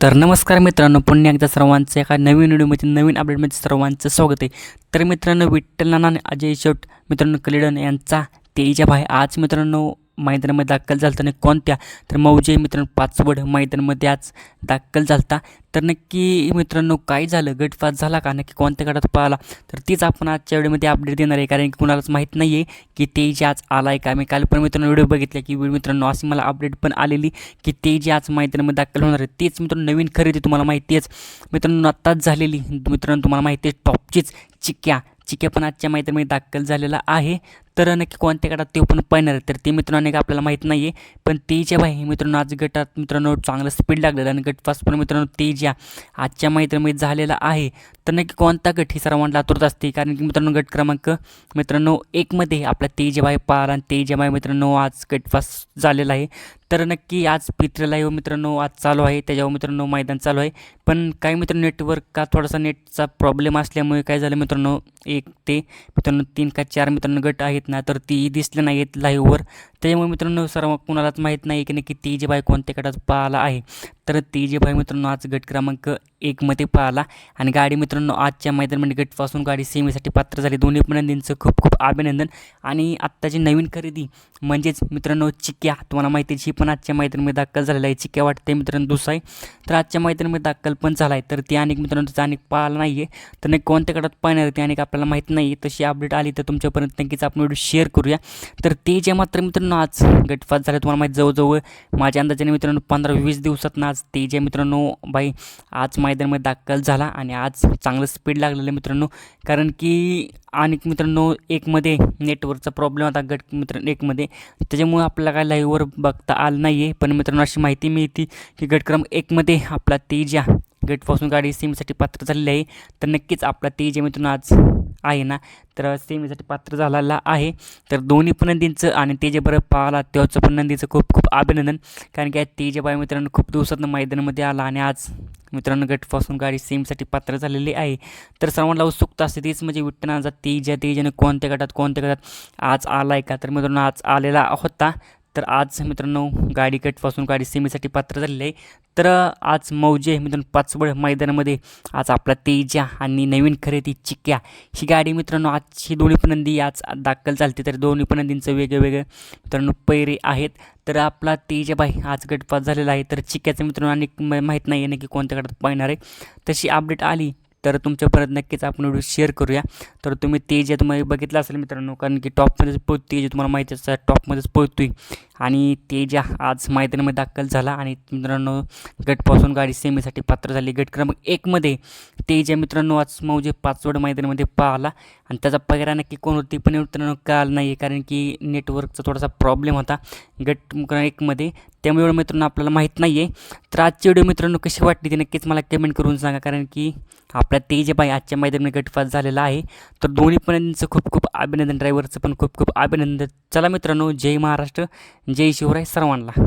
तर नमस्कार मित्रांनो पुन्हा एकदा सर्वांचं एका नवीन व्हिडिओमध्ये नवीन अपडेटमध्ये सर्वांचं स्वागत आहे. तर मित्रांनो विठ्ठल नाना आणि अजय शेवट मित्रांनो कलिडन यांचा तेजा भाई आज मित्रांनो मैदानामध्ये दाखल झालता आणि कोणत्या? तर मौजे मित्रांनो पाचवड मैदानामध्ये आज दाखल झालता. तर नक्की मित्रांनो काय झालं? गटपास झाला का? नक्की कोणत्या गटात पाहिला तर तीच आपण आजच्या व्हिडिओमध्ये अपडेट देणार आहे. कारण की कुणालाच माहीत नाही आहे की तेजी आज आला आहे का? मी काल पण मित्रांनो व्हिडिओ बघितला की मित्रांनो अशी मला अपडेट पण आलेली की तेजी आज मैदानामध्ये दाखल होणार आहे. तेच मित्रांनो नवीन खरेदी तुम्हाला माहिती आहेच मित्रांनो आत्ताच झालेली. मित्रांनो तुम्हाला माहिती आहे टॉपचीच चिक्या. चिक्या पण आजच्या मैदानामध्ये दाखल झालेला आहे. तर नक्की कोणत्या गटात ते पण पाहणार तर ते मित्रांनो का आपल्याला माहीत नाही आहे पण तेजा बाई मित्रांनो आज गटात मित्रांनो चांगलं स्पीड लागलेलं आणि गट फास्ट पण मित्रांनो तेजा आजच्या मैत्रीमध्ये झालेला आहे. तर नक्की कोणता गट ही सर्वांना आतुरत असते? कारण की मित्रांनो गट क्रमांक मित्रांनो एकमध्ये आपला तेजबाई पार आणि तेजबाई मित्रांनो आज गट फास्ट झालेला आहे. तर नक्की आज पित्र लाईव्ह मित्रांनो आज चालू आहे त्याच्यावर मित्रांनो मैदान चालू आहे. पण काही मित्रांनो नेटवर्क का थोडासा नेटचा प्रॉब्लेम असल्यामुळे काय झालं मित्रांनो एक ते मित्रांनो तीन का चार मित्रांनो गट आहेत. ना तर ती दिसले नाही आहेत लाईव्हवर त्याच्यामुळे मित्रांनो सर्व कुणालाच माहीत नाही की नक्की ती जी बाय कोणत्या गटात पाहिला आहे तर ती जे भाई मित्रांनो आज गट क्रमांक एकमध्ये पाहिला. आणि गाडी मित्रांनो आजच्या मैदानामध्ये म्हणजे गटपासून गाडी सेमीसाठी पात्र झाली. दोन्ही नंदींचं खूप खूप अभिनंदन. आणि आत्ताची नवीन खरेदी म्हणजेच मित्रांनो चिक्या. तुम्हाला माहिती ही पण आजच्या मैदानामध्ये दाखल झालेला आहे चिक्या वाटते मित्रांनो दुसरा आहे. तर आजच्या मैदानामध्ये दाखल पण झाला आहे तर ती अनेक मित्रांनो त्याचा अनेक पाहिला नाही आहे तर नाही कोणत्या गटात पाहणार ते अनेक आपल्याला माहीत नाही तशी अपडेट आली तर तुमच्यापर्यंत नक्कीच आपण व्हिडिओ शेअर करूया. तर ते जे मात्र मित्रांनो आज गटफास झाले तुम्हाला माहीत जवळजवळ माझ्या अंदाजाने मित्रांनो पंधरा वीस दिवसात आज ते जे मित्रांनो बाई आज मैदानामध्ये दाखल झाला आणि आज चांगलं स्पीड लागलेलं मित्रांनो. कारण की आणि मित्रांनो एकमध्ये नेटवर्कचा प्रॉब्लेम होता गट मित्र एकमध्ये. त्याच्यामुळे आपल्याला काय लाईव्हवर बघता आलं नाही आहे पण मित्रांनो अशी माहिती मिळते की गट क्रमांक एकमध्ये आपला तेजा गटपासून गाडी सेमीसाठी पात्र झालेली आहे. तर नक्कीच आपला तेजा मित्रांनो आज आहे ना तर सेमीसाठी पात्र झालेला आहे. तर दोन्ही पण नंदींचं आणि तेजे बरं पाहिला तेव्हाचं पण नंदीचं खूप खूप अभिनंदन. कारण की तेजेबाई मित्रांनो खूप दिवसातनं मैदानामध्ये आला आणि आज मित्रांनो गटपासून गाडी सेमसाठी पात्र झालेली आहे. तर सर्वांना उत्सुकता असते तीच म्हणजे विठ्ठनाचा तेजा तेजाने कोणत्या गटात कोणत्या गटात आज आला आहे का? तर मित्रांनो आज आलेला होता. तर आज मित्रांनो गाडी कटपासून गाडी सेमीसाठी पात्र झालेली आहे. तर आज मौजे मित्रांनो पाचवड मैदानामध्ये आज आपला तेजा आणि नवीन खरेदी चिक्या ही गाडी मित्रांनो आज ही दोन्ही पनंदी आज दाखल चालते तर दोन्ही पनंदींचं वेगळं वेगळं मित्रांनो पैरे आहेत. तर आपला तेजाबाई आज गटपास झालेला आहे. तर चिक्याचं मित्रांनो अनेक माहीत नाही आहे ना की कोणत्या गटात पाहणार आहे. तशी अपडेट आली तर तुमच्यापर्यंत नक्कीच आपण व्हिडिओ शेअर करूया. तर तुम्ही ते तुम्हाला बघितलं असेल मित्रांनो कारण की टॉपमध्येच पोहोचते जे तुम्हाला माहिती असतं टॉपमध्येच पोहोचतोय आणि ते ज्या आज मैदानामध्ये दाखल झाला आणि मित्रांनो गटपासून गाडी सेमीसाठी पात्र झाली. गट क्रमांक एकमध्ये ते ज्या मित्रांनो आज मौजे पाचवड मैदानामध्ये पाहिला. आणि त्याचा पगारा नक्की कोण होती पण मित्रांनो काल नाही आहे कारण की नेटवर्कचा थोडासा प्रॉब्लेम होता गट क्रमांक एकमध्ये त्यामुळे मित्रांनो आपल्याला माहीत नाही आहे तर आजची व्हिडिओ मित्रांनो कशी वाटली ती नक्कीच मला कमेंट करून सांगा कारण की आपल्या तेजबाई आजच्या मैदानामध्ये गटपास झालेला आहे. तर दोन्ही पण खूप खूप अभिनंदन. ड्रायव्हरचं पण खूप खूप अभिनंदन. चला मित्रांनो जय महाराष्ट्र. जय शिवराय सर्वांना.